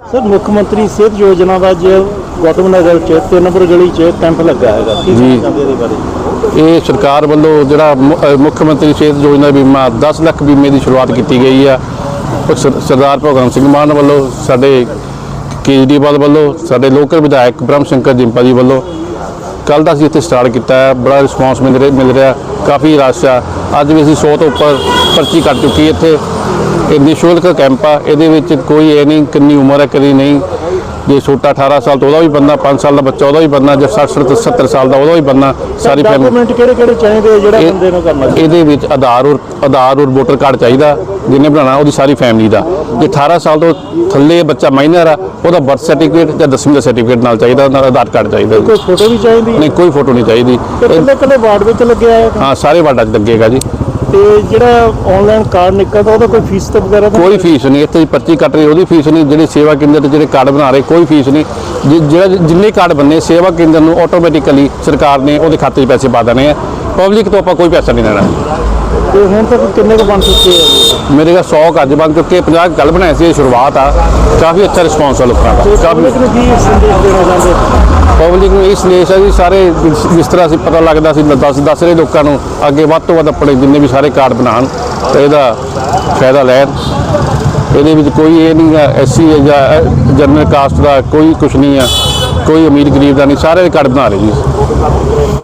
Sir ਮੁੱਖ ਮੰਤਰੀ ਸਿਹਤ ਯੋਜਨਾ ਦਾ ਅੱਜ ਗੌਤਮ ਨਗਰ ਚ 3 ਨੰਬਰ ਗਲੀ ਚ ਕੈਂਪ ਲੱਗਾ ਹੈਗਾ ਕੀ ਜੀ। ਇਹਦੇ ਬਾਰੇ ਇਹ ਸਰਕਾਰ ਵੱਲੋਂ ਜਿਹੜਾ ਮੁ- ਅਹ ਮੁੱਖ ਮੰਤਰੀ ਸਿਹਤ ਯੋਜਨਾ ਬੀਮਾ 10 ਲੱਖ ਬੀਮੇ ਦੀ ਸ਼ੁਰੂਆਤ ਕੀਤੀ ਗਈ ਆ ਉਹ ਸਰ- ਸਰਦਾਰ ਭਗਵੰਤ ਸਿੰਘ ਮਾਨ ਵੱਲੋਂ ਸਾਡੇ ਕੇਜਰੀਵਾਲ ਵੱਲੋਂ ਸਾਡੇ ਲੋਕਲ ਵਿਧਾਇਕ ਬ੍ਰਹਮ ਸ਼ੰਕਰ ਜਿੰਪਾ ਜੀ ਵੱਲੋਂ ਕੱਲ ਦਾ ਅਸੀਂ ਇੱਥੇ ਸਟਾਰਟ ਕੀਤਾ ਹੈ, ਬੜਾ ਰਿਸਪਾਂਸ ਮਿਲ ਰਿਹਾ ਮਿਲ ਰਿਹਾ, ਕਾਫੀ ਰਸ਼ ਆ। ਅੱਜ ਵੀ ਅਸੀਂ 100 ਤੋਂ ਉੱਪਰ ਪਰਚੀ ਕੱਟ ਚੁੱਕੀ ਇੱਥੇ। ਇਹ ਨਿਸ਼ੁਲਕ ਕੈਂਪ ਆ, ਇਹਦੇ ਵਿੱਚ ਕੋਈ ਇਹ ਨਹੀਂ ਕਿੰਨੀ ਉਮਰ ਹੈ ਕਦੀ ਨਹੀਂ। ਜੇ ਛੋਟਾ 18 ਸਾਲ ਤੋਂ ਉਹਦਾ ਵੀ ਬੰਦਾ 5 ਸਾਲ ਦਾ ਬੱਚਾ ਉਹਦਾ ਵੀ ਬੰਦਾ ਜੇ 60 70 ਸਾਲ ਦਾ ਉਹਦਾ ਵੀ ਬੰਦਾ ਸਾਰੀ ਫੈਮਿਲੀ ਡਾਕੂਮੈਂਟ ਕਿਹੜੇ ਕਿਹੜੇ ਚਾਹੀਦੇ ਜਿਹੜਾ ਬੰਦੇ ਨੂੰ ਕਰਨਾ ਇਹਦੇ ਵਿੱਚ ਆਧਾਰ ਔਰ ਆਧਾਰ ਔਰ ਵੋਟਰ ਕਾਰਡ ਚਾਹੀਦਾ ਜਿਹਨੇ ਬਣਾਉਣਾ ਉਹਦੀ ਸਾਰੀ ਫੈਮਿਲੀ ਦਾ। ਜੇ 18 ਸਾਲ ਤੋਂ ਥੱਲੇ ਬੱਚਾ ਮਾਈਨਰ ਆ ਉਹਦਾ ਬਰਥ ਸਰਟੀਫਿਕੇਟ ਜਾਂ 10ਵੀਂ ਦਾ ਸਰਟੀਫਿਕੇਟ ਨਾਲ ਚਾਹੀਦਾ ਨਾਲ ਆਧਾਰ ਕਾਰਡ ਚਾਹੀਦਾ। ਕੋਈ ਫੋਟੋ ਵੀ ਚਾਹੀਦੀ? ਨਹੀਂ ਕੋਈ ਫੋਟੋ ਨਹੀਂ ਚਾਹੀਦੀ। ਕਿੰਨੇ ਕਿੰਨੇ ਵਾਰਡ ਵਿੱਚ ਲੱਗਿਆ ਹੈ ਹਾਂ ਸਾਰੇ ਵਾਰਡਾਂ 'ਚ ਲੱਗੇਗਾ ਜੀ। ਤੇ ਜਿਹੜਾ ਆਨਲਾਈਨ ਕਾਰਡ ਨਿਕਲਦਾ ਉਹਦਾ ਕੋਈ ਫੀਸ ਤੇ ਵਗੈਰਾ ਤਾਂ ਕੋਈ ਫੀਸ ਨਹੀਂ ਇੱਥੇ ਪਰਚੀ ਕੱਟ ਰਹੀ ਉਹਦੀ ਫੀਸ ਨਹੀਂ ਜਿਹੜੇ ਸੇਵਾ ਕੇਂਦਰ ਤੇ ਜਿਹੜੇ ਕਾਰਡ ਬਣਾ ਰਹੇ ਕੋਈ ਫੀਸ ਨਹੀਂ। ਜਿ- ਜਿਹੜਾ ਜਿੰਨੇ ਕਾਰਡ ਬੰਨੇ ਸੇਵਾ ਕੇਂਦਰ ਨੂੰ ਆਟੋਮੈਟਿਕਲੀ ਸਰਕਾਰ ਨੇ ਉਹਦੇ ਖਾਤੇ 'ਚ ਪੈਸੇ ਪਾ ਦੇਣੇ ਆ। ਪਬਲਿਕ ਤੋਂ ਆਪਾਂ ਕੋਈ ਪੈਸਾ ਨਹੀਂ ਲੈਣਾ। ਤੇ ਹੁਣ ਤੱਕ ਕਿੰਨੇ ਕੁ ਬਣ ਚੁੱਕੇ ਆ? ਮੇਰੇ ਦਾ 100 ਅੱਜ ਬਣ ਚੁੱਕੇ 50 ਕੱਲ ਬਣਾਏ ਸੀ ਇਹ ਸ਼ੁਰੂਆਤ ਆ। ਕਾਫੀ ਅੱਛਾ ਰਿਸਪੌਂਸ ਆ ਲੋਕਾਂ ਦਾ ਕਾਫੀ ਪਬਲਿਕ ਨੂੰ ਕੀ ਸੰਦੇਸ਼ ਦੇਣਾ ਚਾਹੁੰਦੇ ਪਬਲਿਕ ਨੂੰ ਇਹ ਸੰਦੇਸ਼ ਹੈ ਜੀ ਸਾਰੇ ਜਿਸ ਤਰ੍ਹਾਂ ਅਸੀਂ ਪਤਾ ਲੱਗਦਾ ਸੀ, ਦੱਸ ਦੱਸ ਰਹੇ ਲੋਕਾਂ ਨੂੰ, ਅੱਗੇ ਵੱਧ ਤੋਂ ਵੱਧ ਆਪਣੇ ਜਿੰਨੇ ਵੀ ਸਾਰੇ ਕਾਰਡ ਬਣਾਉਣ, ਤੇ ਇਹਦਾ ਫਾਇਦਾ ਲੈਣ। ਇਹਦੇ ਵਿੱਚ ਕੋਈ ਇਹ ਨਹੀਂ ਹੈ ਐਸਸੀ ਜਾਂ ਜਨਰਲ ਕਾਸਟ ਦਾ ਕੋਈ ਕੁਝ ਨਹੀਂ ਆ, ਕੋਈ ਅਮੀਰ ਗਰੀਬ ਦਾ ਨਹੀਂ, ਸਾਰੇ ਕਾਰਡ ਬਣਾ ਰਹੇ ਜੀ।